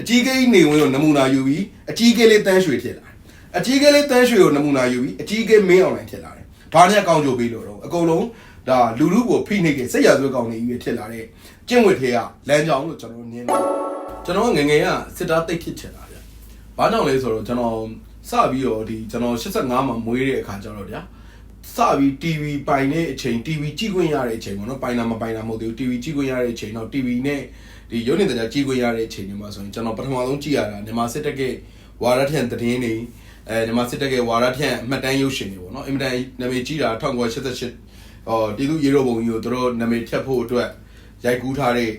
အကြီးကဲကြီးနေဝင်ကိုနမူနာယူပြီးအကြီးကဲလေးတန်းရွှေထည့်လာတယ်အကြီးကဲလေးတန်းရွှေကိုနမူနာယူပြီးအကြီးကဲမင်းအောင်လိုက်ထည့်လာတယ်ဘာနဲ့ကောင်းကြိုပေးလို့တော့အကုန်လုံးဒါလူလူကိုဖိနှိပ်တဲ့စိတ်ရဆွေးကောင်းနေပြီးထည့်လာတဲ့ကျင့်ဝတ်ထဲကလမ်းကြောင်းလို့ကျွန်တော်မြင်တယ်ကျွန်တော်ငယ်ငယ်ကစစ်သားတိတ်ဖြစ်ချင်တာဗျဘာကြောင့်လဲဆိုတော့ကျွန်တော်စပြီးတော့ဒီကျွန်တော်85မှာမွေးတဲ့အခါကျတော့ဗျာစပြီး TV ပိုင်တဲ့အချိန် TV ကြည့်ခွင့်ရတဲ့အချိန်ပေါ့နော်ပိုင်တာမပိုင်တာမဟုတ်သေးဘူး TV ကြည့်ခွင့်ရတဲ့အချိန်တော့ TV နဲ့ ဒီရုပ်မြင်သံကြားကြည့်ခွင့်ရတဲ့အချိန်တွေမှာဆိုရင်ကျွန်တော်ပထမဆုံးကြည့်ရတာမြန်မာစစ်တပ်ကဝါရထန်သတင်းတွေအဲမြန်မာစစ်တပ်ကဝါရထန်အမှတ်တမ်းရုပ်ရှင်တွေပေါ့နော်အင်မတန်နာမည်ကြီးတာ1988ဟောတီသူရေတော်ဘုံကြီးကိုတို့နာမည်ထက်ဖို့အတွက်ရိုက်ကူးထားတဲ့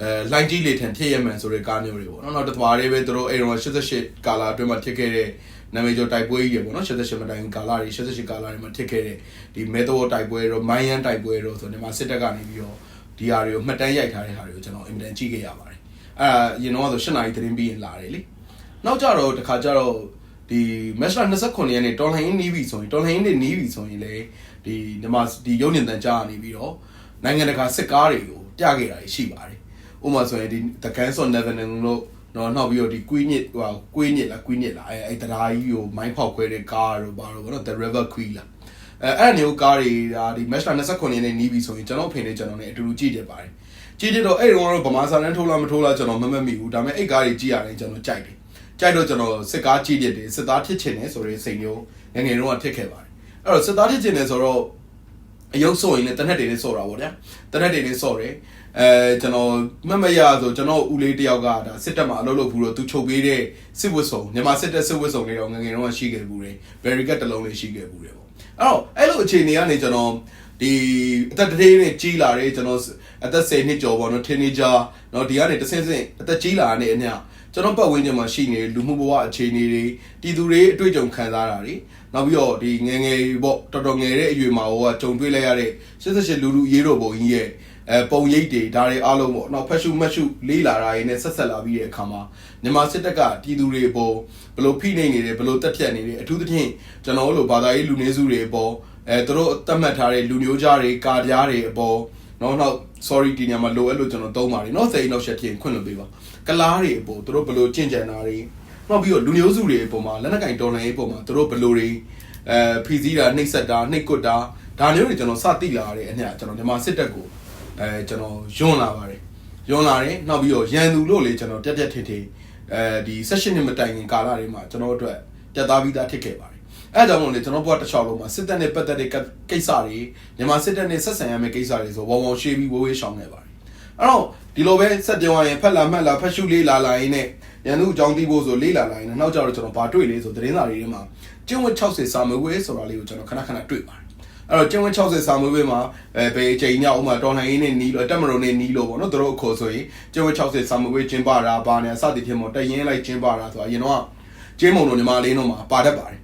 အဲလိုင်းကြီးလေထန်ဖြစ်ရမှန်ဆိုတဲ့ကားမျိုးတွေပေါ့နော်နောက်တစ်သွားလေးပဲသူတို့အဲ့တော့88ကာလာအတွင်းမှာဖြစ်ခဲ့တဲ့နာမည်ကျော်တိုက်ပွဲကြီးတွေပေါ့နော်88မတိုင်ကာလာတွေ88ကာလာတွေမှာဖြစ်ခဲ့တဲ့ဒီမဲတော်တိုက်ပွဲတော့မိုင်းယန်တိုက်ပွဲတော့ဆိုနေမှာစစ်တပ်ကနေပြီးတော့ ဒီဟာတွေကိုမှတ်တမ်းရိုက်ထားတဲ့ဟာတွေကိုကျွန်တော်အင်မတန်ကြည့်ခဲ့ရပါတယ်အဲဒါရင်တော့ဆို8နာရီသတင်းပြီးရင်လာတယ်လေနောက်ကြတော့တခါကြတော့ဒီမက်စလာ29ရက်နေ့တော်လိုင်းနီးပြီဆိုရင်တော်လိုင်းနေနီးပြီဆိုရင်လေဒီဒီမှာဒီရုပ်ညင်တန်ကြားနေပြီးတော့နိုင်ငံတကာစစ်ကားတွေကိုပြခဲ့တာရှိပါတယ်ဥပမာဆိုရင်ဒီ The Guns of Neverland လို့တော့နောက်ပြီးတော့ဒီ Queen ညစ်ဟို Queen ညစ်လား Queen ညစ်လားအဲအဲတရားကြီးကိုမိုင်းဖောက်ခွဲတဲ့ကားတို့ဘာလို့ဘောနော် The River Queen လား အဲအဲ့အမျိုးကားတွေဒါဒီ match 29ရက်နေ့နီးပြီဆိုရင်ကျွန်တော်ဖေနေကျွန်တော်နဲ့အတူတူကြည့်ကြပါတယ်ကြည့်ကြတော့အဲ့တော့ဗမာစာတန်းထိုးလားမထိုးလားကျွန်တော်မမှတ်မိဘူးဒါပေမဲ့အဲ့ကားတွေကြည့်ရတယ်ကျွန်တော်ကြိုက်တယ်ကြိုက်တော့ကျွန်တော်စစ်ကားကြည့်တယ်စစ်သားဖြစ်ချင်တယ်ဆိုတဲ့စိတ်မျိုးငယ်ငယ်တုန်းကထစ်ခဲ့ပါတယ်အဲ့တော့စစ်သားဖြစ်ချင်တယ်ဆိုတော့အယုတ်ဆိုရင်လည်းတနက်တွေနဲ့ဆော့တာပေါ့ဗျာတနက်တွေနဲ့ဆော့တယ်အဲကျွန်တော်မတ်မရဆိုကျွန်တော်ဦးလေးတယောက်ကဒါစစ်တပ်မှာအလုပ်လုပ်ဘူးတော့သူချုပ်ပေးတဲ့စစ်ဝတ်စုံမြန်မာစစ်တပ်စစ်ဝတ်စုံတွေတော့ငယ်ငယ်တော့ရှိခဲ့ဘူးတယ်ဘယ်ရီကတ်တစ်လုံးလေးရှိခဲ့ဘူးတယ်ပေါ့ အဲ့တော့အဲ့လိုအခြေအနေကနေကျွန်တော်ဒီအသက်တည်းနဲ့ကြီးလာတယ်ကျွန်တော်အသက်10နှစ်ကျော်ပေါ့နော် teenager เนาะဒီကနေတစ်ဆင့်ဆင့်အသက်ကြီးလာတဲ့အမျှကျွန်တော်ပတ်ဝန်းကျင်မှာရှိနေတဲ့လူမှုဘဝအခြေအနေတွေတည်သူတွေအတွေ့အကြုံခံစားတာတွေနောက်ပြီးတော့ဒီငယ်ငယ်ပေါ့တော်တော်ငယ်တဲ့အရွယ်မှာဟိုကကြုံတွေ့လိုက်ရတဲ့88လူလူရေးတော်ပုံကြီးရဲ့ အဲပုံရိပ်တွေဒါတွေအားလုံးပေါ့နော်ဖက်ရှုမက်ရှုလေးလာတာရင်းနဲ့ဆက်ဆက်လာပြီးတဲ့အခါမှာမြန်မာစစ်တပ်ကပြည်သူတွေအပေါ်ဘလို့ဖိနှိပ်နေတယ်ဘလို့တက်ဖြတ်နေတယ်အထူးသဖြင့်ကျွန်တော်တို့ဘာသာရေးလူနည်းစုတွေအပေါ်အဲသူတို့တတ်မှတ်ထားတဲ့လူမျိုးကြားတွေကာပြားတွေအပေါ်နော်နောက် sorry ဒီညမှာလိုအဲ့လိုကျွန်တော်သုံးပါတယ်နော်စိတ်နောက်ရှက်ဖြစ်ရင်ခွင့်လွှတ်ပေးပါကလားတွေအပေါ်သူတို့ဘလို့ကြင်ကြံတာတွေနောက်ပြီးတော့လူမျိုးစုတွေအပေါ်မှာလက်နက်ကင်ဒေါ်လာရေးအပေါ်မှာသူတို့ဘလို့တွေအဲဖိစည်းတာနှိပ်စက်တာနှိပ်ကွပ်တာဒါမျိုးတွေကျွန်တော်စသိလာရတဲ့အနှစ်ကျွန်တော်မြန်မာစစ်တပ်ကို အဲကျွန်တော်ယွန်းလာပါတယ်ယွန်းလာတယ်နောက်ပြီးတော့ရန်သူလို့လေကျွန်တော်တက်တက်ထင်ထင်အဲဒီ16နှစ်မတိုင်ခင်ကာလတွေမှာကျွန်တော်တို့အတွက်တက်သားပြီးသားဖြစ်ခဲ့ပါတယ်အဲအကြောင်းမို့လေကျွန်တော်ဘွားတစ်ချောင်းလုံးမှာစစ်တပ်နဲ့ပတ်သက်တဲ့ကိစ္စတွေမြန်မာစစ်တပ်နဲ့ဆက်ဆံရမယ့်ကိစ္စတွေဆိုဝေါဝေါရှေးပြီးဝေးဝေးရှောင်ခဲ့ပါတယ်အဲ့တော့ဒီလိုပဲဆက်ပြောရရင်ဖက်လာမှတ်လာဖက်ရှုလေးလာလာရင်းနဲ့ရန်သူအကြောင်းသိဖို့ဆိုလေးလာလာရင်းနဲ့နောက်ကြတော့ကျွန်တော်ဘာတွေ့လဲဆိုသတင်းစာတွေထဲမှာကျင့်ဝတ်60စာမွေးဆိုတာလေးကိုကျွန်တော်ခဏခဏတွေ့ပါတယ် အဲ့တော့ကျင့်ဝတ်60စာမွေးမှာအဲဘယ်အချိန်ညဥ်မှာတော်လှန်ရေးနဲ့နီးလို့တက်မရုံနဲ့နီးလို့ပေါ့နော်တို့အခေါ်ဆိုရင်ကျင့်ဝတ်60စာမွေးကျင်းပတာဘာနဲ့အစသည်ဖြစ်မို့တရင်လိုက်ကျင်းပတာဆိုတာအရင်တော့ကျင်းမုံတို့ညီမလေးတို့မှာပါတတ်ပါတယ်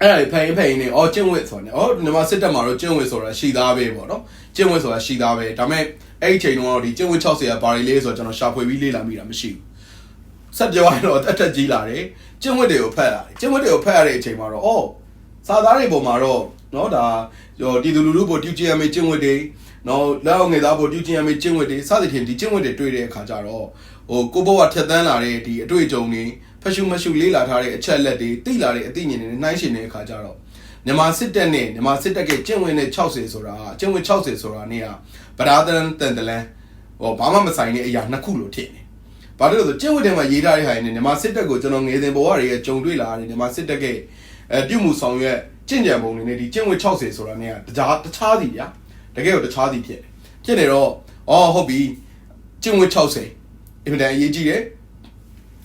အဲ့ဒါဖိန်ဖိန်နေအော်ကျင့်ဝတ်ဆိုတာねအော်ညီမစစ်တက်မှာတော့ကျင့်ဝတ်ဆိုတာရှိသားပဲပေါ့နော်ကျင့်ဝတ်ဆိုတာရှိသားပဲဒါပေမဲ့အဲ့ဒီအချိန်တော့ဒီကျင့်ဝတ်60ကဘာတွေလဲဆိုတော့ကျွန်တော်ရှာဖွေပြီးလေ့လာမိတာမရှိဘူးဆက်ပြောရတော့အထက်ကြီးလာတယ်ကျင့်ဝတ်တွေကိုဖတ်ရတယ်ကျင့်ဝတ်တွေကိုဖတ်ရတဲ့အချိန်မှာတော့အော် စာသားတွေပေါ်မှာတော့နော်ဒါတီတူလူလူပေါ်တူကျင်ရမေးကျင့်ဝတ်တွေနော်လက်အောင်ငယ်သားပေါ်တူကျင်ရမေးကျင့်ဝတ်တွေစသဖြင့်ဒီကျင့်ဝတ်တွေတွေ့တဲ့အခါကျတော့ဟိုကိုဘဝထက်သန်းလာတဲ့ဒီအတွေ့အကြုံတွေဖက်ရှုမရှုလေးလာထားတဲ့အချက်လက်တွေသိလာတဲ့အသိဉာဏ်တွေနှိုင်းရှင်တဲ့အခါကျတော့မြန်မာစစ်တပ်နဲ့မြန်မာစစ်တပ်ကကျင့်ဝင်တဲ့60ဆိုတာကျင့်ဝင်60ဆိုတာနေကဗရာဒန်တန်တလန်ဟောဘာမှမဆိုင်တဲ့အရာနှစ်ခုလို့ထင်တယ်။ဘာလို့လဲဆိုကျင့်ဝင်တယ်မှာရေးထားတဲ့ဟာရင်းနဲ့မြန်မာစစ်တပ်ကိုကျွန်တော်ငယ်စဉ်ဘဝတွေရဲ့ကြုံတွေ့လာတဲ့မြန်မာစစ်တပ်က အဲပြုမှုဆောင်ရွက်ကျင့်ကြံပုံတွေနဲ့ဒီကျင့်ဝတ်60ဆိုတာနေကတခြားတခြားစီဗျာတကယ်ကိုတခြားစီဖြစ်တယ်။ဖြစ်နေတော့အော်ဟုတ်ပြီကျင့်ဝတ်60အင်မတန်အရေးကြီးတယ်။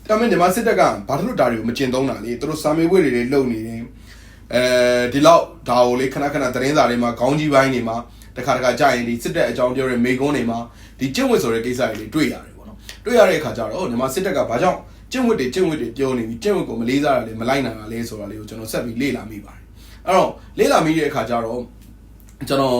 ဒါပေမဲ့ညီမစစ်တပ်ကဘာလို့ဒါတွေကိုမကျင့်သုံးတာလဲသူတို့စာမေးပွဲတွေတွေလုပ်နေတယ်အဲဒီလောက်ဒါကိုလေခဏခဏသတင်းစာတွေမှာခေါင်းကြီးပိုင်းတွေမှာတခါတခါကြာရင်ဒီစစ်တပ်အကြောင်းပြောတဲ့မေကွန်းတွေမှာဒီကျင့်ဝတ်ဆိုတဲ့ကိစ္စတွေတွေ့ရတယ်ပေါ့နော်တွေ့ရတဲ့အခါကျတော့ညီမစစ်တပ်ကဘာကြောင့် ကျင့်ဝတ်တွေကျင့်ဝတ်တွေပြောနေပြီးကျင့်ဝတ်ကိုမလေးစားတာလေမလိုက်နိုင်တာလေဆိုတာလေးကိုကျွန်တော်ဆက်ပြီးလေ့လာမိပါတယ်အဲ့တော့လေ့လာမိတဲ့အခါကျတော့ကျွန်တော်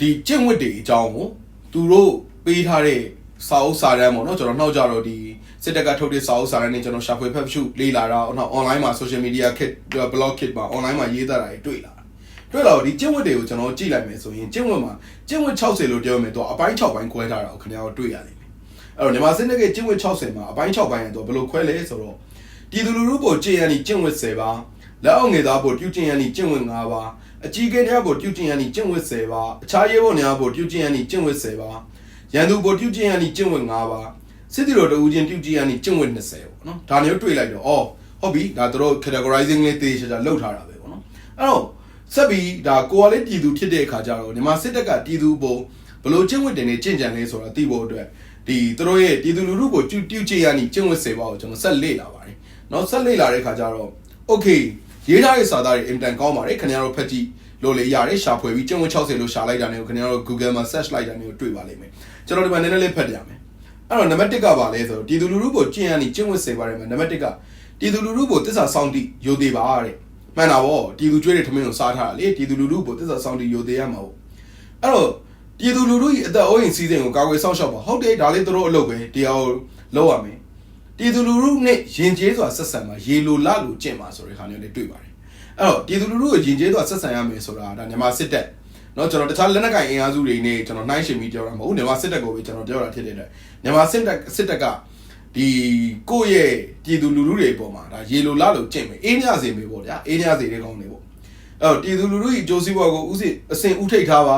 ဒီကျင့်ဝတ်တွေအကြောင်းကိုသူတို့ပေးထားတဲ့စာအုပ်စာတမ်းပေါ့နော်ကျွန်တော်နှောက်ကြတော့ဒီစစ်တပ်ကထုတ်တဲ့စာအုပ်စာတမ်းတွေကျွန်တော်ရှာဖွေဖတ်ရှုလေ့လာတာနောက် online မှာ social media kit blog kit မှာ online မှာရေးသားတာတွေတွေ့လာတွေ့လာတော့ဒီကျင့်ဝတ်တွေကိုကျွန်တော်ကြည့်လိုက်မယ်ဆိုရင်ကျင့်ဝတ်မှာကျင့်ဝတ်60လို့ပြောမယ်တော့အပိုင်း6ပိုင်းခွဲထားတာကိုခင်ဗျားတို့တွေ့ရလိမ့်မယ် အဲ့တော့မြန်မာစစ်တပ်ကကျင့်ဝတ်60မှာအပိုင်း6ပိုင်းကတော့ဘယ်လိုခွဲလဲဆိုတော့ပြည်သူလူထုပေါ်ကျင့်ရန်ဤကျင့်ဝတ်10ပါလက်အောက်ငယ်သားပေါ်ပြုကျင့်ရန်ဤကျင့်ဝတ်5ပါအကြီးကဲများပေါ်ပြုကျင့်ရန်ဤကျင့်ဝတ်10ပါအခြားရဲဘော်များပေါ်ပြုကျင့်ရန်ဤကျင့်ဝတ်10ပါရန်သူပေါ်ပြုကျင့်ရန်ဤကျင့်ဝတ်5ပါစစ်တီတော်တဦးချင်းပြုကျင့်ရန်ဤကျင့်ဝတ်20ပေါ့နော်ဒါမျိုးတွေ့လိုက်တော့အော်ဟုတ်ပြီဒါတို့ categorizing လေးတေးချာချာလောက်ထားတာပဲပေါ့နော်အဲ့တော့ဆက်ပြီးဒါကိုယ်ကလေးပြည်သူဖြစ်တဲ့အခါကျတော့မြန်မာစစ်တပ်ကပြည်သူပေါ်ဘလို့ကျင့်ဝတ်တင်နေကျင့်ကြံလဲဆိုတာသိဖို့အတွက် ဒီသူတို့ရဲ့ပြည်သူလူထုကိုတူတူချေရနေကျင့်ဝတ်စေပါကိုကျွန်တော်ဆက်လေ့လာပါတယ်။နောက်ဆက်လေ့လာတဲ့ခါကျတော့ okay ရေးထားတဲ့စာသားတွေအင်တန်ကောင်းပါတယ်ခင်ဗျားတို့ဖတ်ကြည့်လို့လေရတယ်ရှာဖွေပြီးကျင့်ဝတ်60လို့ရှာလိုက်တာနဲ့ခင်ဗျားတို့ Google မှာ search လိုက်တာနဲ့တွေ့ပါလိမ့်မယ်။ကျွန်တော်ဒီမှာနည်းနည်းလေးဖတ်ပြရမယ်။အဲ့တော့နံပါတ်1ကပါလဲဆိုတော့ပြည်သူလူထုကိုကျင့်ရနေကျင့်ဝတ်စေပါတယ်မှာနံပါတ်1ကပြည်သူလူထုကိုတစ္ဆာဆောင်တည်ယုံသေးပါတဲ့။မှန်တာဗောပြည်သူကျွေးတဲ့ထမင်းကိုစားထားတာလေပြည်သူလူထုကိုတစ္ဆာဆောင်တည်ယုံသေးရမှာဗော။အဲ့တော့ ပြည်သူလူထု၏အသက်အိုးအိမ်စီးစိမ်ကိုကာကွယ်စောင့်ရှောက်ပါဟုတ်တယ်ဒါလေးတို့အလုပ်ပဲတရားကိုလုပ်ရမယ်ပြည်သူလူထုနဲ့ယဉ်ကျေးစွာဆက်ဆံမှာရေလိုလလိုကျင့်ပါဆိုတဲ့ခါမျိုးလေးတွေ့ပါတယ်အဲ့တော့ပြည်သူလူထုကိုယဉ်ကျေးစွာဆက်ဆံရမယ်ဆိုတာဒါမြန်မာစစ်တပ်เนาะကျွန်တော်တခြားလက်နက်ကိုင်အင်အားစုတွေနဲ့ကျွန်တော်နှိုင်းယှဉ်ပြီးပြောတာမဟုတ်ဘူးမြန်မာစစ်တပ်ကိုပဲကျွန်တော်ပြောတာဖြစ်တဲ့အတွက်မြန်မာစစ်တပ်စစ်တပ်ကဒီကိုယ့်ရဲ့ပြည်သူလူထုတွေအပေါ်မှာဒါရေလိုလလိုကျင့်မယ်အေးညစေမယ်ပေါ့ဗျာအေးညစေတဲ့ကောင်းတွေပေါ့အဲ့တော့ပြည်သူလူထု၏အကျိုးစီးပွားကိုဥစဉ်အစဉ်ဥထိတ်ထားပါ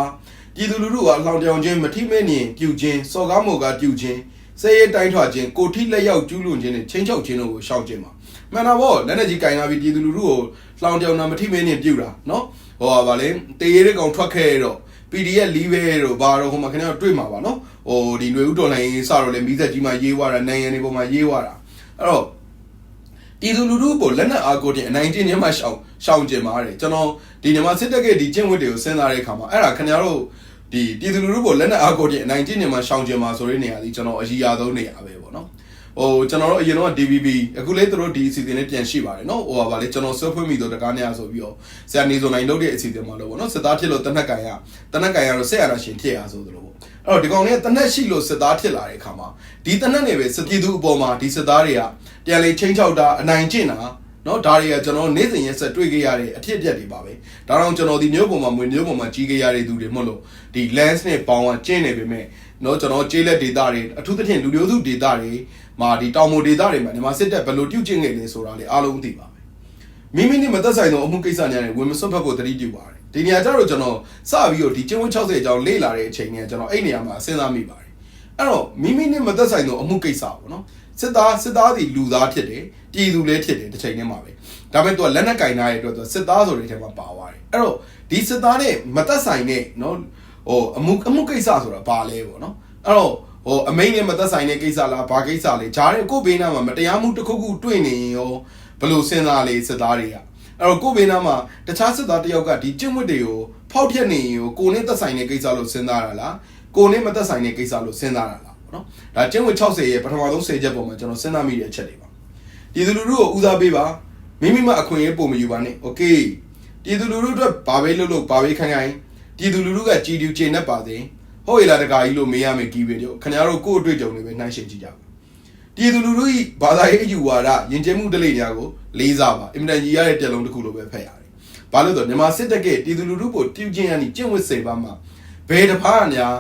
ပြည်သူလူထုကအလောင်တောင်ချင်းမထိမဲ့နေပြုခြင်းစော်ကားမော်ကားပြုခြင်းစဲရဲတိုင်းထွာခြင်းကိုထိလက်ရောက်ကျူးလွန်ခြင်းနဲ့ချင်းချောက်ခြင်းတို့ကိုရှောင်ခြင်းပါမှန်တာပေါ့လက်နက်ကြီးကင်လာပြီးပြည်သူလူထုကိုလောင်တောင်နာမထိမဲ့နေပြုတာနော်ဟောပါဗာလေတေးရဲတဲ့ကောင်ထွက်ခဲ့တော့ PDF လီးပဲတော့ဘာတော့ဟိုမှာခင်ဗျားတွေ့မှာပါနော်ဟိုဒီຫນွေဥတော်လိုင်းစတော့လေမိသက်ကြီးမှာရေးွားတာနိုင်ရန်တွေပေါ်မှာရေးွားတာအဲ့တော့ ပြည်သူလူထုကိုလက်နက်အားကိုတင်အနိုင်ကျင့်ခြင်းမှရှောင်ရှောင်ကျင်ပါတယ်ကျွန်တော်ဒီမြန်မာစစ်တပ်ကဒီကျင့်ဝတ်တွေကိုစဉ်းစားတဲ့အခါမှာအဲ့ဒါခင်ဗျားတို့ဒီပြည်သူလူထုကိုလက်နက်အားကိုတင်အနိုင်ကျင့်ခြင်းမှရှောင်ကျင်ပါဆိုတဲ့နေရာကြီးကျွန်တော်အကြီးအဆုံးနေရာပဲပေါ့နော် ဟိုကျွန်တော်တို့အရင်တော့ DVB အခုလေးတို့ဒီအစီအစဉ်လေးပြန်ရှိပါတယ်နော်ဟိုပါလေကျွန်တော်ဆွဲဖွင့်မိတော့တကားနေရဆိုပြီးတော့ဆရာနေစုံနိုင်လုပ်တဲ့အစီအစဉ်မှာလို့ပေါ့နော်စစ်သားဖြစ်လို့တနက်ကန်ရတနက်ကန်ရတော့ဆက်ရတာရှင်ဖြစ်ရဆိုသလိုပေါ့အဲ့တော့ဒီကောင်လေးတနက်ရှိလို့စစ်သားဖြစ်လာတဲ့အခါမှာဒီတနက်နေပဲစစ်ပြည်သူအပေါ်မှာဒီစစ်သားတွေကပြန်လေချင်းချောက်တာအနိုင်ကျင့်တာနော်ဒါတွေကကျွန်တော်နေ့စဉ်ရက်ဆက်တွေ့ခဲ့ရတဲ့အဖြစ်အပျက်တွေပါပဲဒါတော့ကျွန်တော်ဒီမျိုးပေါ်မှာမွေမျိုးပေါ်မှာကြီးခဲ့ရတဲ့သူတွေမဟုတ်လို့ဒီ lens နဲ့ပေါင်းကကျင့်နေပေမဲ့နော်ကျွန်တော်ကျေးလက်ဒေတာတွေအထူးသဖြင့်လူမျိုးစုဒေတာတွေ မှာဒီတောင်မိုဒေတာတွေမှာဒီမှာစစ်တပ်ဘယ်လိုပြုတ်ကျင့်ခဲ့လဲဆိုတာလေအားလုံးသိပါပဲမိမိနဲ့မသက်ဆိုင်သောအမှုကိစ္စများနဲ့ဝင်မစွတ်ဖက်ကိုတတိပြုပါတယ်ဒီနေရာကျတော့ကျွန်တော်စပြီးတော့ဒီကျင်းဝန်း60အကြောင်းလေ့လာတဲ့အချိန်နဲ့ကျွန်တော်အဲ့နေရာမှာစဉ်းစားမိပါတယ်အဲ့တော့မိမိနဲ့မသက်ဆိုင်သောအမှုကိစ္စပေါ့နော်စစ်သားစစ်သားစီလူသားဖြစ်တယ်ပြည်သူလည်းဖြစ်တယ်တစ်ချိန်တည်းမှာပဲဒါပေမဲ့သူကလက်နက်ကင်ထားတဲ့အတွက်သူစစ်သားဆိုတဲ့အထဲမှာပါသွားတယ်အဲ့တော့ဒီစစ်သားနဲ့မသက်ဆိုင်တဲ့နော်ဟိုအမှုအမှုကိစ္စဆိုတာဘာလဲပေါ့နော်အဲ့တော့ ဟိုအမိန်နဲ့မသက်ဆိုင်တဲ့ကိစ္စလားဘာကိစ္စလဲဂျားတဲ့ကိုဘေးနားမှာမတရားမှုတစ်ခုခုတွေ့နေရင်ရောဘယ်လိုစဉ်းစားလဲစစ်သားတွေကအဲ့တော့ကိုဘေးနားမှာတခြားစစ်သားတယောက်ကဒီကျင့်ဝတ်တွေကိုဖောက်ဖျက်နေရင်ရောကိုနဲ့သက်ဆိုင်တဲ့ကိစ္စလို့စဉ်းစားတာလားကိုနဲ့မသက်ဆိုင်တဲ့ကိစ္စလို့စဉ်းစားတာလားပေါ့နော်ဒါကျင့်ဝတ်60ရဲ့ပထမဆုံး10ချက်ပေါ်မှာကျွန်တော်စဉ်းစားမိတဲ့အချက်တွေပါဒီလူလူတို့ကိုဦးစားပေးပါမိမိမအခွင့်အရေးပုံမယူပါနဲ့โอเคဒီလူလူတို့အတွက်ဘာပဲလုပ်လို့ဘာပဲခိုင်းခိုင်းဒီလူလူတို့ကကြည်တူကျေနပ်ပါစေ ဟုတ်ရလားတကာကြီးလို့မေးရမယ်ကီးဗီဒီယိုခင်ဗျားတို့ကိုယ့်အတွေ့အကြုံတွေပဲနှိုင်းယှဉ်ကြည့်ကြပါပြည်သူလူထု၏ဘာသာရေးအယူဝါဒယဉ်ကျေးမှုတလိညာကိုလေးစားပါအင်မတန်ကြီးရတဲ့တက်လုံးတစ်ခုလိုပဲဖတ်ရတယ်။ဘာလို့လဲဆိုတော့မြန်မာစစ်တပ်ကပြည်သူလူထုကိုပြုကျင့်ရတဲ့ကျင့်ဝတ်စေပါမှာဘယ်တစ်ဖားများ